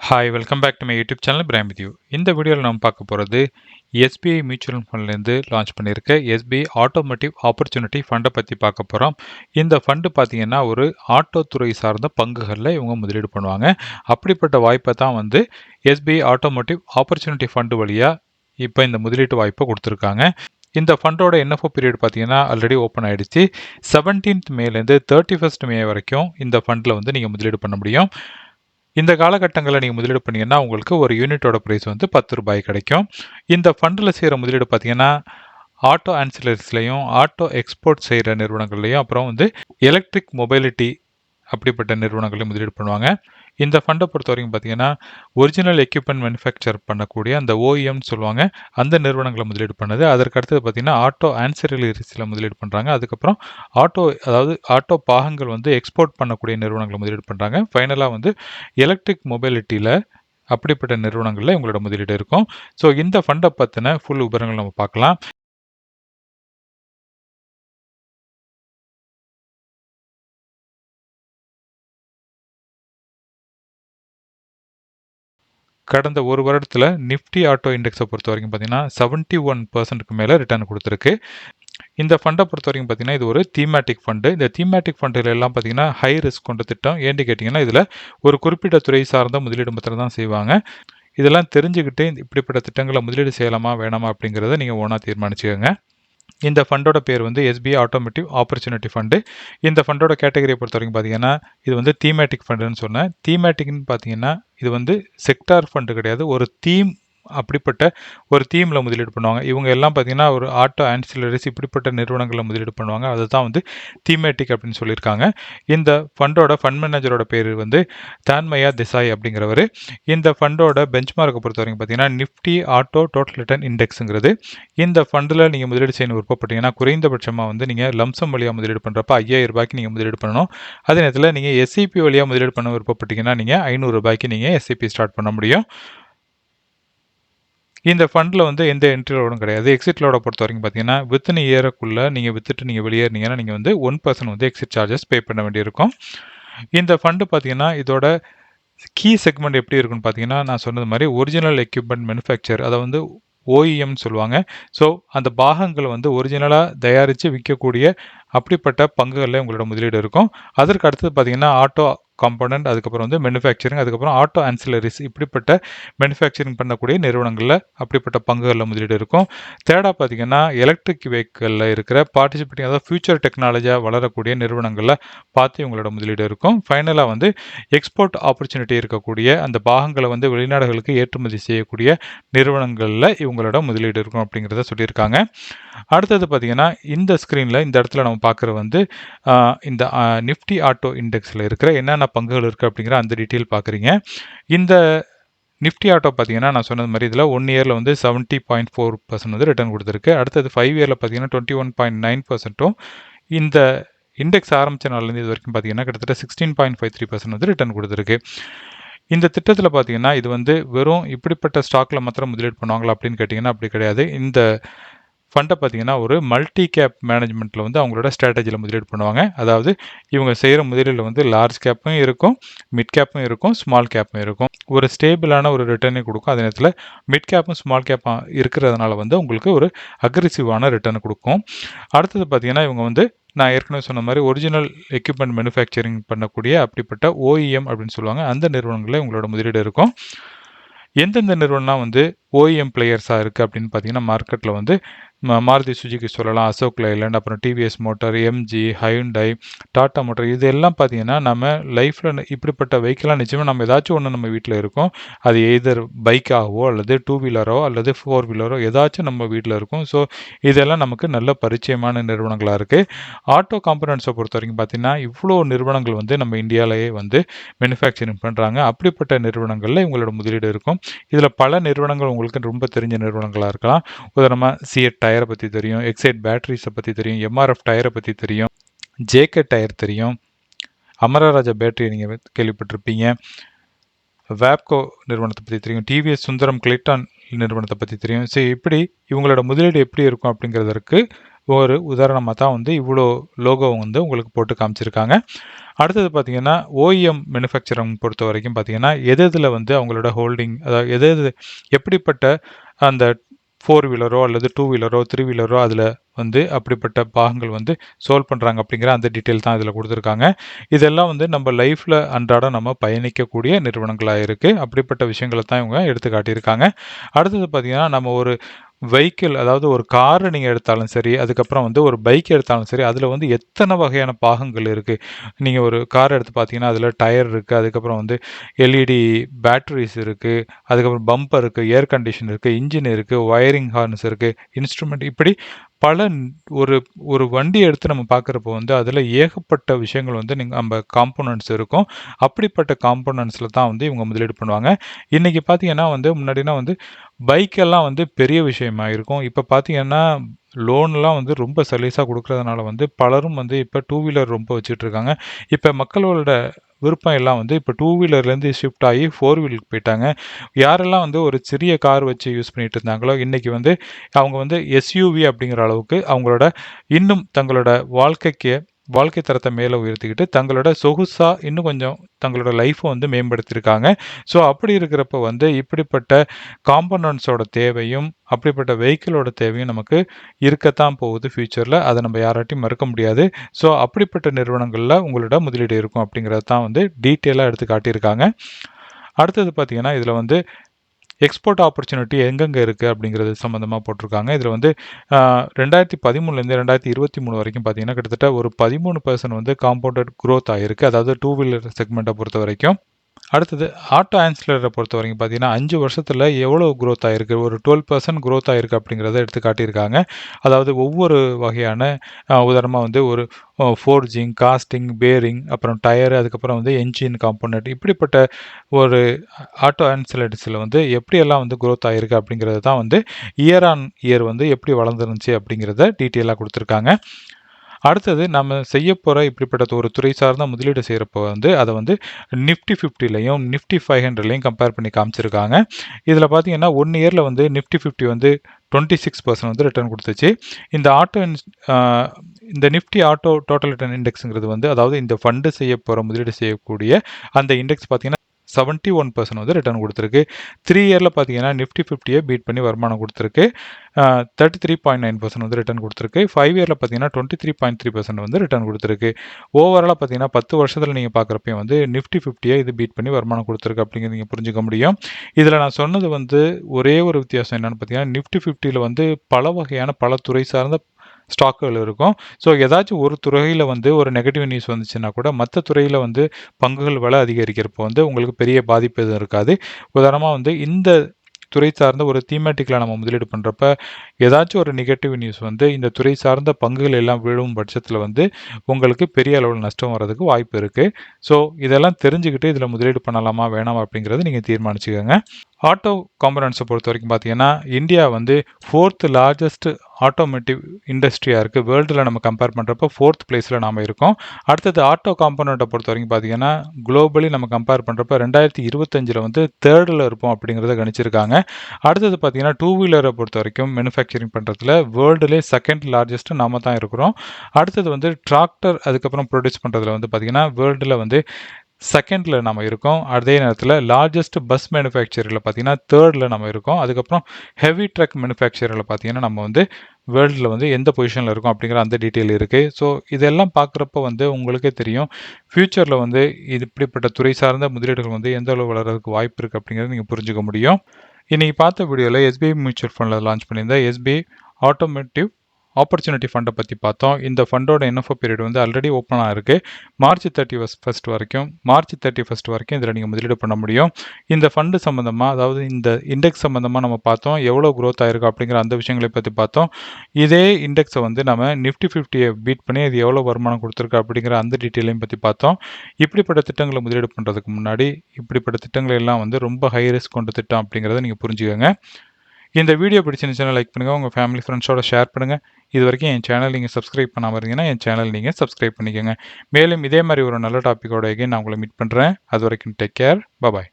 Hi welcome back to my YouTube channel prime with you இந்த வீடியோவில் நம்ம பார்க்க போகிறது எஸ்பிஐ மியூச்சுவல் ஃபண்ட்லேருந்து லான்ச் பண்ணியிருக்க எஸ்பிஐ ஆட்டோமேட்டிவ் ஆப்பர்ச்சுனிட்டி ஃபண்டை பற்றி பார்க்க போகிறோம் இந்த ஃபண்டு பார்த்தீங்கன்னா ஒரு ஆட்டோ துறை சார்ந்த பங்குகளில் இவங்க முதலீடு பண்ணுவாங்க. அப்படிப்பட்ட வாய்ப்பை தான் வந்து எஸ்பிஐ ஆட்டோமேட்டிவ் ஆப்பர்ச்சுனிட்டி ஃபண்டு வழியாக இப்போ இந்த முதலீட்டு வாய்ப்பை கொடுத்துருக்காங்க. இந்த ஃபண்டோட என்எஃப்ஓ பீரியட் பார்த்தீங்கன்னா ஆல்ரெடி ஓப்பன் ஆகிடுச்சு செவன்டீன்த் மேலேருந்து தேர்ட்டி ஃபஸ்ட் மே வரைக்கும் இந்த ஃபண்டில் வந்து நீங்கள் முதலீடு பண்ண முடியும். இந்த காலகட்டங்களில் நீங்கள் முதலீடு பண்ணீங்கன்னா உங்களுக்கு ஒரு யூனிட்டோட ப்ரைஸ் வந்து பத்து ரூபாய் கிடைக்கும். இந்த ஃபண்டில் செய்கிற முதலீடு பார்த்தீங்கன்னா ஆட்டோ ஆன்சிலரிஸ்லையும் ஆட்டோ எக்ஸ்போர்ட் செய்கிற நிறுவனங்கள்லையும் அப்புறம் வந்து எலக்ட்ரிக் மொபைலிட்டி அப்படிப்பட்ட நிறுவனங்களையும் முதலீடு பண்ணுவாங்க. இந்த ஃபண்டை பொறுத்த வரைக்கும் பார்த்தீங்கன்னா ஒரிஜினல் எக்யூப்மெண்ட் மேனுஃபேக்சர் பண்ணக்கூடிய அந்த ஓஇஎம்னு சொல்லுவாங்க அந்த நிறுவனங்களை முதலீடு பண்ணது. அதற்கு அடுத்தது பார்த்தீங்கன்னா ஆட்டோ ஆன்சரிலரிஸில் முதலீடு பண்ணுறாங்க அதுக்கப்புறம் ஆட்டோ அதாவது ஆட்டோ பாகங்கள் வந்து எக்ஸ்போர்ட் பண்ணக்கூடிய நிறுவனங்களை முதலீடு பண்ணுறாங்க ஃபைனலாக வந்து எலக்ட்ரிக் மொபைலிட்டியில் அப்படிப்பட்ட நிறுவனங்களில் உங்களோட முதலீடு இருக்கும். ஸோ இந்த ஃபண்டை பற்றின ஃபுல் விவரங்கள் நம்ம பார்க்கலாம். கடந்த ஒரு வருடத்தில் நிஃப்டி ஆட்டோ இண்டெக்ஸை பொறுத்த வரைக்கும் பார்த்தீங்கன்னா செவன்ட்டி ஒன் பர்சன்ட்டுக்கு மேலே ரிட்டர்ன் கொடுத்துருக்கு. இந்த ஃபண்டை பொறுத்த வரைக்கும் பார்த்தீங்கன்னா இது ஒரு தீமேட்டிக் ஃபண்டு இந்த தீமேட்டிக் ஃபண்டில் எல்லாம் பார்த்தீங்கன்னா ஹை ரிஸ்க் கொண்ட திட்டம். ஏன்னு கேட்டிங்கன்னா இதில் ஒரு குறிப்பிட்ட துறை சார்ந்த முதலீடு மாத்திரம் தான் செய்வாங்க. இதெல்லாம் தெரிஞ்சுக்கிட்டு இப்படிப்பட்ட திட்டங்களை முதலீடு செய்யலாமா வேணாமா அப்படிங்கிறத நீங்கள் ஒன்றா தீர்மானிச்சுக்கோங்க. இந்த ஃபண்டோட பேர் வந்து எஸ்பிஐ ஆட்டோமேட்டிவ் ஆப்பர்ச்சுனிட்டி ஃபண்டு இந்த ஃபண்டோட கேட்டகரியை பொறுத்த வரைக்கும் பார்த்தீங்கன்னா இது வந்து தீமேட்டிக் ஃபண்டுன்னு சொன்னேன். தீமேட்டிக்னு பார்த்தீங்கன்னா இது வந்து செக்டார் ஃபண்டு கிடையாது. ஒரு தீம் அப்படிப்பட்ட ஒரு தீமில் முதலீடு பண்ணுவாங்க. இவங்க எல்லாம் பார்த்தீங்கன்னா ஒரு ஆட்டோ ஆன்சிலரிஸ் இப்படிப்பட்ட நிறுவனங்களில் முதலீடு பண்ணுவாங்க. அதுதான் வந்து தீமேட்டிக் அப்படின்னு சொல்லியிருக்காங்க. இந்த ஃபண்டோட ஃபண்ட் மேனேஜரோட பேர் வந்து தான்மயா திசாய் அப்படிங்கிறவர். இந்த ஃபண்டோட பெஞ்ச்மார்க்கை பொறுத்த வரைக்கும் பார்த்தீங்கன்னா நிஃப்டி ஆட்டோ டோட்டல் ரிட்டர்ன் இண்டெக்ஸுங்கிறது இந்த ஃபண்டில் நீங்கள் முதலீடு செய்யணும் விருப்பப்பட்டீங்கன்னா குறைந்தபட்சமாக வந்து நீங்கள் லம்சம் வழியாக முதலீடு பண்ணுறப்ப ஐயாயிரம் ரூபாய்க்கு நீங்கள் முதலீடு பண்ணணும். அதே நேரத்தில் நீங்கள் எஸ்ஐபி வழியாக முதலீடு பண்ண விருப்பப்பட்டீங்கன்னா நீங்கள் ஐநூறுரூபாய்க்கு நீங்கள் எஸ்ஐபி ஸ்டார்ட் பண்ண முடியும். இந்த ஃபண்டில் வந்து எந்த என்ட்ரி லோடும் கிடையாது. எக்ஸிட் லோடை பொறுத்த வரைக்கும் பார்த்தீங்கன்னா வித்தின் இயருக்குள்ளே நீங்கள் வித்துட்டு நீங்கள் வெளியேறினீங்கன்னா நீங்கள் வந்து ஒன் பர்சன்ட் வந்து எக்ஸிட் சார்ஜஸ் பே பண்ண வேண்டியிருக்கும். இந்த ஃபண்டு பார்த்தீங்கன்னா இதோட கீ செக்மெண்ட் எப்படி இருக்குன்னு பார்த்தீங்கன்னா நான் சொன்னது மாதிரி ஒரிஜினல் எக்யூப்மெண்ட் மேனுஃபேக்சர் அதை வந்து ஓஇஎம்னு சொல்லுவாங்க. ஸோ அந்த பாகங்களை வந்து ஒரிஜினலாக தயாரித்து விற்கக்கூடிய அப்படிப்பட்ட பங்குகளில் உங்களோட முதலீடு இருக்கும். அதற்கு அடுத்தது பார்த்தீங்கன்னா ஆட்டோ காம்பனண்ட் அதுக்கப்புறம் வந்து மேனுஃபேக்சரிங் அதுக்கப்புறம் ஆட்டோ ஆன்சிலரிஸ் இப்படிப்பட்ட மேனுஃபேக்சரிங் பண்ணக்கூடிய நிறுவனங்களில் அப்படிப்பட்ட பங்குகளில் முதலீடு இருக்கும். தேர்டாக பார்த்தீங்கன்னா எலக்ட்ரிக் வெஹிக்கிளில் இருக்கிற பார்ட்டிசிபேட்டிங் அதாவது ஃபியூச்சர் டெக்னாலஜியாக வளரக்கூடிய நிறுவனங்களில் பார்த்து உங்களோட முதலீடு இருக்கும். ஃபைனலாக வந்து எக்ஸ்போர்ட் ஆப்பர்ச்சுனிட்டி இருக்கக்கூடிய அந்த பாகங்களை வந்து வெளிநாடுகளுக்கு ஏற்றுமதி செய்யக்கூடிய நிறுவனங்களில் இவங்களோட முதலீடு இருக்கும் அப்படிங்கிறத சொல்லியிருக்காங்க. அடுத்தது பார்த்தீங்கன்னா இந்த ஸ்க்ரீனில் இந்த இடத்துல நம்ம பார்க்குற வந்து இந்த நிஃப்டி ஆட்டோ இண்டெக்ஸில் இருக்கிற என்னென்ன பங்குகள் இருக்குது அப்படிங்கிற அந்த டீட்டெயில் பார்க்குறீங்க. இந்த நிஃப்டி ஆட்டோ பார்த்தீங்கன்னா நான் சொன்னது மாதிரி இதில் ஒன் இயரில் வந்து செவன்ட்டி பாயிண்ட் ஃபோர் பர்சன்ட் வந்து ரிட்டர்ன் கொடுத்துருக்கு. அடுத்தது ஃபைவ் இயரில் பார்த்தீங்கன்னா டுவெண்ட்டி ஒன் பாயிண்ட் நைன் பர்சன்ட்டும் இந்த இண்டெக்ஸ் ஆரம்பித்த நாள்லேருந்து இது வரைக்கும் பார்த்தீங்கன்னா கிட்டத்தட்ட sixteen point five three percent வந்து ரிட்டர்ன் கொடுத்துருக்கு. இந்த திட்டத்தில் பார்த்தீங்கன்னா இது வந்து வெறும் இப்படிப்பட்ட ஸ்டாக்கில் மாத்திரம் முதலீடு பண்ணுவாங்களா அப்படின்னு கேட்டிங்கன்னா அப்படி கிடையாது. இந்த ஃபண்டை பார்த்தீங்கன்னா ஒரு மல்டி கேப் மேனேஜ்மெண்ட்டில் வந்து அவங்களோட ஸ்ட்ராட்டஜியில் முதலீடு பண்ணுவாங்க. அதாவது இவங்க செய்கிற முதலீடில் வந்து லார்ஜ் கேப்பும் இருக்கும் மிட் கேப்பும் இருக்கும் ஸ்மால் கேப்பும் இருக்கும். ஒரு ஸ்டேபிளான ஒரு ரிட்டர்னை கொடுக்கும். அதே நேரத்தில் மிட் கேப்பும் ஸ்மால் கேப்பும் இருக்கிறதுனால வந்து உங்களுக்கு ஒரு அக்ரெசிவான ரிட்டர்ன் கொடுக்கும். அடுத்தது பார்த்தீங்கன்னா இவங்க வந்து நான் ஏற்கனவே சொன்ன மாதிரி ஒரிஜினல் எக்யூப்மெண்ட் மேனுஃபேக்சரிங் பண்ணக்கூடிய அப்படிப்பட்ட ஓஇஎம் அப்படின்னு சொல்லுவாங்க. அந்த நிறுவனங்களில் உங்களோட முதலீடு இருக்கும். எந்தெந்த நிறுவனம்னா வந்து ஓஎம் பிளேயர்ஸாக இருக்குது அப்படின்னு பார்த்தீங்கன்னா மார்க்கெட்டில் வந்து மாருதி சுஜிக்கு சொல்லலாம் அசோக் லைலண்ட் அப்புறம் TVS motor MG Hyundai Tata motor இது எல்லாம் பார்த்தீங்கன்னா நம்ம லைஃப்பில் இப்படிப்பட்ட வெஹிக்கிளாக நிச்சயமாக நம்ம ஏதாச்சும் ஒன்று நம்ம வீட்டில் இருக்கும். அது எய்தர் பைக்காகவோ அல்லது டூ வீலரோ அல்லது ஃபோர் வீலரோ ஏதாச்சும் நம்ம வீட்டில் இருக்கும். ஸோ இதெல்லாம் நமக்கு நல்ல பரிச்சயமான நிறுவனங்களாக இருக்குது ஆட்டோ காம்பனன்ஸை பொறுத்த வரைக்கும் பார்த்தீங்கன்னா இவ்வளோ நிறுவனங்கள் வந்து நம்ம இந்தியாவிலேயே வந்து மேனுஃபேக்சரிங் பண்ணுறாங்க அப்படிப்பட்ட நிறுவனங்களில் இவங்களோட முதலீடு இருக்கும். இதில் பல நிறுவனங்கள் உங்களுக்கு ரொம்ப தெரிஞ்ச நிறுவனங்களாக இருக்கலாம். உதாரணமாக சிஎட் டயரை பற்றி தெரியும் எக்ஸைட் பேட்டரிஸை பற்றி தெரியும் எம்ஆர்எஃப் டயரை பற்றி தெரியும் ஜேகே டயர் தெரியும். அமரராஜா பேட்டரி நீங்கள் கேள்விப்பட்டிருப்பீங்க. வேப்கோ நிறுவனத்தை பற்றி தெரியும் டிவிஎஸ் சுந்தரம் கிளிட்டான் நிறுவனத்தை பற்றி தெரியும். ஸோ இப்படி இவங்களோட முதலீடு எப்படி இருக்கும் அப்படிங்கிறதற்கு ஒரு உதாரணமாக தான் வந்து இவ்வளோ லோகோ வந்து உங்களுக்கு போட்டு காமிச்சிருக்காங்க. அடுத்தது பார்த்தீங்கன்னா ஓஇஎம் மேனுஃபேக்சரிங் பொறுத்த வரைக்கும் பார்த்தீங்கன்னா எது இதில் வந்து அவங்களோட ஹோல்டிங் அதாவது எது எது எப்படிப்பட்ட அந்த ஃபோர் வீலரோ அல்லது டூ வீலரோ த்ரீ வீலரோ அதில் வந்து அப்படிப்பட்ட பாகங்கள் வந்து சோல்வ் பண்ணுறாங்க அப்படிங்கிற அந்த டீட்டெயில் தான் இதில் கொடுத்துருக்காங்க. இதெல்லாம் வந்து நம்ம லைஃப்பில் அன்றாடம் நம்ம பயணிக்கக்கூடிய நிறுவனங்களாக இருக்குது அப்படிப்பட்ட விஷயங்களை தான் இவங்க எடுத்து காட்டியிருக்காங்க அடுத்தது பார்த்திங்கன்னா நம்ம ஒரு வெஹிக்கிள் அதாவது ஒரு கார் நீங்கள் எடுத்தாலும் சரி அதுக்கப்புறம் வந்து ஒரு பைக் எடுத்தாலும் சரி அதில் வந்து எத்தனை வகையான பாகங்கள் இருக்குது நீங்கள் ஒரு கார் எடுத்து பார்த்தீங்கன்னா அதில் டயர் இருக்குது அதுக்கப்புறம் வந்து எல்இடி பேட்டரிஸ் இருக்குது அதுக்கப்புறம் பம்பர் இருக்குது ஏர் கண்டிஷன் இருக்குது இன்ஜின் இருக்குது ஒயரிங் ஹார்னஸ் இருக்குது இன்ஸ்ட்ருமெண்ட் இப்படி பல ஒரு ஒரு வண்டி எடுத்து நம்ம பார்க்குறப்போ வந்து அதில் ஏகப்பட்ட விஷயங்கள் வந்து நீங்கள் நம்ம காம்போனன்ட்ஸ் இருக்கும். அப்படிப்பட்ட காம்போனன்ட்ஸில் தான் வந்து இவங்க முதலீடு பண்ணுவாங்க. இன்றைக்கி பார்த்தீங்கன்னா வந்து முன்னாடினா வந்து பைக்கெல்லாம் வந்து பெரிய விஷயமா இருக்கும். இப்போ பார்த்தீங்கன்னா லோன்லாம் வந்து ரொம்ப சலீஸாக கொடுக்குறதுனால வந்து பலரும் வந்து இப்போ டூ வீலர் ரொம்ப வச்சுட்டு இருக்காங்க. இப்போ மக்களோட விருப்பம் எல்லாம் வந்து இப்போ டூ வீலர்லேருந்து ஷிஃப்ட் ஆகி ஃபோர் வீலுக்கு போயிட்டாங்க. யாரெல்லாம் வந்து ஒரு சிறிய கார் வச்சு யூஸ் பண்ணிட்டு இருந்தாங்களோ இன்றைக்கி வந்து அவங்க வந்து எஸ்யூவி அப்படிங்கிற அளவுக்கு அவங்களோட இன்னும் தங்களோட வாழ்க்கைக்கு வாழ்க்கை தரத்தை மேலே உயர்த்திக்கிட்டு தங்களோட சொகுசாக இன்னும் கொஞ்சம் தங்களோட லைஃப்பை வந்து மேம்படுத்தியிருக்காங்க. ஸோ அப்படி இருக்கிறப்ப வந்து இப்படிப்பட்ட காம்பனண்ட்ஸோட தேவையும் அப்படிப்பட்ட வெஹிக்கிளோட தேவையும் நமக்கு இருக்கத்தான் போகுது ஃப்யூச்சரில் அதை நம்ம யாராட்டையும் மறுக்க முடியாது. ஸோ அப்படிப்பட்ட நிறுவனங்களில் உங்களோட முதலீடு இருக்கும் அப்படிங்கிறத தான் வந்து டீட்டெயிலாக எடுத்து காட்டியிருக்காங்க. அடுத்தது பார்த்திங்கன்னா இதில் வந்து எக்ஸ்போர்ட் ஆப்பர்ச்சுனிட்டி எங்கெங்கே இருக்குது அப்படிங்கிறது சம்மந்தமாக போட்டிருக்காங்க. இதில் வந்து ரெண்டாயிரத்தி பதிமூணுலேருந்து ரெண்டாயிரத்தி இருபத்தி மூணு வரைக்கும் பார்த்தீங்கன்னா கிட்டத்தட்ட ஒரு பதிமூணு பர்சன்ட் வந்து காம்பவுண்டட் க்ரோத் ஆகிருக்கு அதாவது டூ வீலர் செக்மெண்ட்டை பொறுத்த வரைக்கும் அடுத்தது ஆட்டோ ஆன்சிலரை பொறுத்த வரைக்கும் பார்த்தீங்கன்னா அஞ்சு வருஷத்தில் எவ்வளோ க்ரோத் ஆகிருக்கு ஒரு டுவெல் பர்சன்ட் க்ரோத் ஆகிருக்கு அப்படிங்கிறத எடுத்து காட்டியிருக்காங்க. அதாவது ஒவ்வொரு வகையான உதாரணமாக வந்து ஒரு ஃபோர்ஜிங் காஸ்டிங் பேரிங் அப்புறம் டயர் அதுக்கப்புறம் வந்து என்ஜின் காம்போனட் இப்படிப்பட்ட ஒரு ஆட்டோ ஆன்சிலரிஸில் வந்து எப்படியெல்லாம் வந்து க்ரோத் ஆகிருக்கு அப்படிங்கிறது தான் வந்து இயர் ஆன் இயர் வந்து எப்படி வளர்ந்துருந்துச்சு அப்படிங்கிறத டீட்டெயிலாக கொடுத்துருக்காங்க. அடுத்தது நம்ம செய்ய போகிற இப்படிப்பட்ட ஒரு துறை சார்ந்த முதலீடு செய்கிறப்போ வந்து அதை வந்து நிஃப்டி ஃபிஃப்டிலையும் நிஃப்டி ஃபைவ் ஹண்ட்ரட்லையும் கம்பேர் பண்ணி காமிச்சிருக்காங்க. இதில் பார்த்தீங்கன்னா ஒன் இயரில் வந்து நிஃப்டி ஃபிஃப்டி வந்து டுவெண்ட்டி சிக்ஸ் பர்சன்ட் வந்து ரிட்டர்ன் கொடுத்துச்சு. இந்த ஆட்டோ இந்த நிஃப்டி ஆட்டோ டோட்டல் ரிட்டர்ன் இண்டெக்ஸுங்கிறது வந்து அதாவது இந்த ஃபண்டு செய்ய போகிற முதலீடு செய்யக்கூடிய அந்த இண்டெக்ஸ் பார்த்தீங்கன்னா செவன்ட்டி ஒன் பர்சன்ட் வந்து ரிட்டர்ன் கொடுத்துருக்கு. த்ரீ இயரில் பார்த்தீங்கன்னா நிஃப்டி ஃபிஃப்டியை பீட் பண்ணி வருமானம் கொடுத்துருக்கு. Thirty three point nine percent வந்து ரிட்டர்ன் கொடுத்துருக்கு. ஃபைவ் இயரில் பார்த்தீங்கன்னா twenty three point three percent வந்து ரிட்டர்ன் கொடுத்துருக்கு. ஓவராலாக பார்த்தீங்கன்னா பத்து வருஷத்தில் நீங்கள் பார்க்குறப்பையும் வந்து நிஃப்டி ஃபிஃப்டியை இது பீட் பண்ணி வருமானம் கொடுத்துருக்கு அப்படிங்கிறது நீங்கள் புரிஞ்சுக்க முடியும். இதில் நான் சொன்னது வந்து ஒரே ஒரு வித்தியாசம் என்னென்னு பார்த்தீங்கன்னா நிஃப்டி ஃபிஃப்டியில் வந்து பல வகையான பல துறை சார்ந்த ஸ்டாக்குகள் இருக்கும். ஸோ ஏதாச்சும் ஒரு துறையில் வந்து ஒரு நெகட்டிவ் நியூஸ் வந்துச்சுன்னா கூட மற்ற துறையில் வந்து பங்குகள் விலை அதிகரிக்கிறப்போ வந்து உங்களுக்கு பெரிய பாதிப்பு எதுவும் இருக்காது. உதாரணமாக வந்து இந்த துறை சார்ந்த ஒரு தீமேட்டிக்கில் நம்ம முதலீடு பண்ணுறப்ப ஏதாச்சும் ஒரு நெகட்டிவ் நியூஸ் வந்து இந்த துறை சார்ந்த பங்குகள் எல்லாம் விழும் பட்சத்தில் வந்து உங்களுக்கு பெரிய அளவில் நஷ்டம் வர்றதுக்கு வாய்ப்பு இருக்குது ஸோ இதெல்லாம் தெரிஞ்சுக்கிட்டு இதில் முதலீடு பண்ணலாமா வேணாமா அப்படிங்கிறது நீங்கள் தீர்மானிச்சுக்கோங்க. ஆட்டோ காம்பனன்ட்ஸை பொறுத்த வரைக்கும் பார்த்தீங்கன்னா இந்தியா வந்து ஃபோர்த் லார்ஜஸ்ட் ஆட்டோமேட்டிவ் இண்டஸ்ட்ரியாக இருக்குது வேர்ல்டில் நம்ம கம்பேர் பண்ணுறப்போ ஃபோர்த் பிளேஸில் நாம் இருக்கோம். அடுத்தது ஆட்டோ காம்பனண்ட்டை பொறுத்த வரைக்கும் பார்த்தீங்கன்னா குளோபலி நம்ம கம்பேர் பண்ணுறப்ப ரெண்டாயிரத்தி இருபத்தஞ்சில் வந்து தேர்டில் இருப்போம் அப்படிங்கிறத கணிச்சிருக்காங்க. அடுத்தது பார்த்தீங்கன்னா டூ வீலரை பொறுத்த வரைக்கும் மேனுஃபேக்சரிங் பண்ணுறதுல வேர்ல்டுலே செகண்ட் லார்ஜஸ்ட்டு நாம தான் இருக்கிறோம். அடுத்தது வந்து டிராக்டர் அதுக்கப்புறம் ப்ரொடியூஸ் பண்ணுறதுல வந்து பார்த்திங்கன்னா வேர்ல்டில் வந்து செகண்டில் நம்ம இருக்கோம். அதே நேரத்தில் லார்ஜஸ்ட் பஸ் மேனுஃபேக்சரில் பார்த்தீங்கன்னா தேர்டில் நம்ம இருக்கோம். அதுக்கப்புறம் ஹெவி ட்ரக் மேனுஃபேக்சரில் பார்த்தீங்கன்னா நம்ம வந்து வேர்ல்டில் வந்து எந்த பொசிஷனில் இருக்கும் அப்படிங்கிற அந்த டீட்டெயில் இருக்குது ஸோ இதெல்லாம் பார்க்குறப்ப வந்து உங்களுக்கே தெரியும். ஃப்யூச்சரில் வந்து இது இப்படிப்பட்ட துறை சார்ந்த முதலீடுகள் வந்து எந்த அளவு வளர்கிறதுக்கு வாய்ப்பு இருக்குது அப்படிங்கிறத நீங்கள் புரிஞ்சுக்க முடியும். இன்றைக்கி பார்த்த வீடியோவில் எஸ்பிஐ மியூச்சுவல் ஃபண்டில் லான்ச் பண்ணியிருந்த எஸ்பிஐ ஆட்டோமேட்டிவ் ஆப்பர்ச்சுனிட்டி ஃபண்டை பற்றி பார்த்தோம். இந்த ஃபண்டோட என்எஃப்ஓ பீரியட் வந்து ஆல்ரெடி ஓப்பனாக இருக்குது மார்ச் தேர்ட்டி ஃபஸ்ட் வரைக்கும் மார்ச் தேர்ட்டி ஃபஸ்ட் வரைக்கும் இதில் நீங்கள் முதலீடு பண்ண முடியும். இந்த ஃபண்டு சம்மந்தமாக அதாவது இந்த இண்டெக்ஸ் சம்மந்தமாக நம்ம பார்த்தோம். எவ்வளோ க்ரோத் ஆயிருக்கு அப்படிங்கிற அந்த விஷயங்களை பற்றி பார்த்தோம். இதே இண்டெக்ஸை வந்து நம்ம நிஃப்டி ஃபிஃப்டியை பீட் பண்ணி இது எவ்வளோ வருமானம் கொடுத்துருக்கு அப்படிங்கிற அந்த டீட்டெயிலையும் பற்றி பார்த்தோம். இப்படிப்பட்ட திட்டங்களை முதலீடு பண்ணுறதுக்கு முன்னாடி இப்படிப்பட்ட திட்டங்கள் எல்லாம் வந்து ரொம்ப ஹை ரிஸ்க் கொண்ட திட்டம் அப்படிங்கிறத நீங்கள் புரிஞ்சுக்கோங்க. இந்த வீடியோ பிடிச்சிருந்துச்சுன்னா லைக் பண்ணுங்கள் உங்கள் ஃபேமிலி ஃப்ரெண்ட்ஸோட ஷேர் பண்ணுங்கள் இது வரைக்கும் என் சேனல் நீங்கள் சப்ஸ்கிரைப் பண்ணாமல் இருந்தீங்கன்னா என் சேனல் நீங்கள் சப்ஸ்கிரைப் பண்ணிக்கோங்க. மேலும் இதே மாதிரி ஒரு நல்ல டாப்பிக்கோட எகைன் நான் உங்களை மீட் பண்ணுறேன் அது வரைக்கும் டேக் கேர் பபாய்